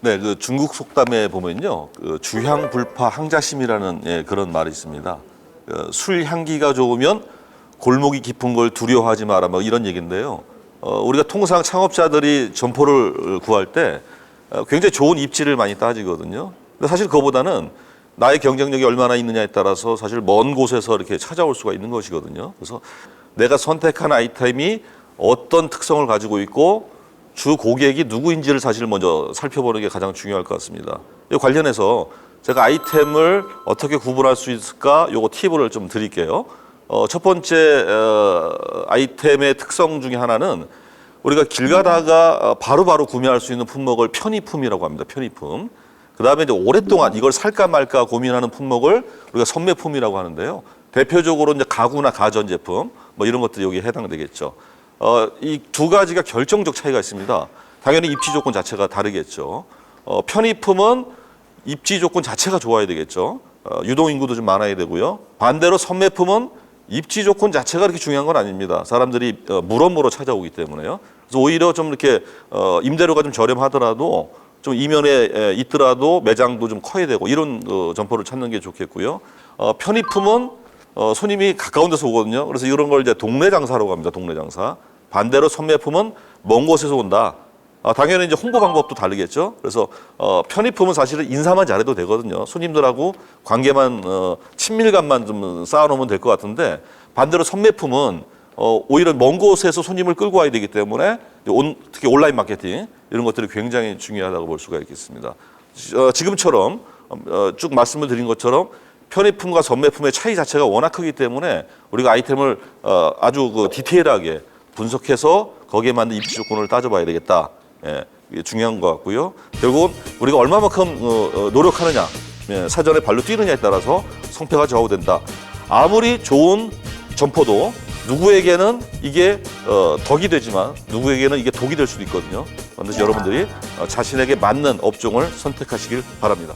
네, 그 중국 속담에 보면요, 그 주향 불파 항자심이라는 예, 그런 말이 있습니다. 그술 향기가 좋으면 골목이 깊은 걸 두려워하지 마라, 뭐 이런 얘기인데요. 어, 우리가 통상 창업자들이 점포를 구할 때 어, 굉장히 좋은 입지를 많이 따지거든요. 근데 사실 그거보다는 나의 경쟁력이 얼마나 있느냐에 따라서 사실 먼 곳에서 이렇게 찾아올 수가 있는 것이거든요. 그래서 내가 선택한 아이템이 어떤 특성을 가지고 있고 주 고객이 누구인지를 사실 먼저 살펴보는 게 가장 중요할 것 같습니다. 이 관련해서 제가 아이템을 어떻게 구분할 수 있을까 요거 팁을 좀 드릴게요. 어, 첫 번째 어, 아이템의 특성 중에 하나는 우리가 길 가다가 어, 바로 바로 구매할 수 있는 품목을 편의품이라고 합니다. 편의품. 그 다음에 이제 오랫동안 이걸 살까 말까 고민하는 품목을 우리가 선매품이라고 하는데요. 대표적으로 이제 가구나 가전 제품 뭐 이런 것들이 여기에 해당되겠죠. 어, 이 두 가지가 결정적 차이가 있습니다. 당연히 입지 조건 자체가 다르겠죠. 어, 편의품은 입지 조건 자체가 좋아야 되겠죠. 어, 유동 인구도 좀 많아야 되고요. 반대로 선매품은 입지 조건 자체가 그렇게 중요한 건 아닙니다. 사람들이 어, 물어물어 찾아오기 때문에요. 그래서 오히려 좀 이렇게 어, 임대료가 좀 저렴하더라도 좀 이면에 에, 있더라도 매장도 좀 커야 되고 이런 어, 점포를 찾는 게 좋겠고요. 어, 편의품은 어, 손님이 가까운 데서 오거든요. 그래서 이런 걸 이제 동네 장사라고 합니다. 동네 장사. 반대로 선매품은 먼 곳에서 온다. 아, 당연히 이제 홍보 방법도 다르겠죠. 그래서 어, 편의품은 사실은 인사만 잘해도 되거든요. 손님들하고 관계만 어, 친밀감만 좀 쌓아놓으면 될 것 같은데 반대로 선매품은 어, 오히려 먼 곳에서 손님을 끌고 와야 되기 때문에 온, 특히 온라인 마케팅 이런 것들이 굉장히 중요하다고 볼 수가 있겠습니다. 어, 지금처럼 어, 쭉 말씀을 드린 것처럼 편의품과 선매품의 차이 자체가 워낙 크기 때문에 우리가 아이템을 어, 아주 그 디테일하게 분석해서 거기에 맞는 입지 조건을 따져봐야 되겠다. 예, 이게 중요한 것 같고요. 결국은 우리가 얼마만큼 어, 어, 노력하느냐, 예, 사전에 발로 뛰느냐에 따라서 성패가 좌우된다. 아무리 좋은 점포도 누구에게는 이게 어, 덕이 되지만 누구에게는 이게 독이 될 수도 있거든요. 반드시 여러분들이 어, 자신에게 맞는 업종을 선택하시길 바랍니다.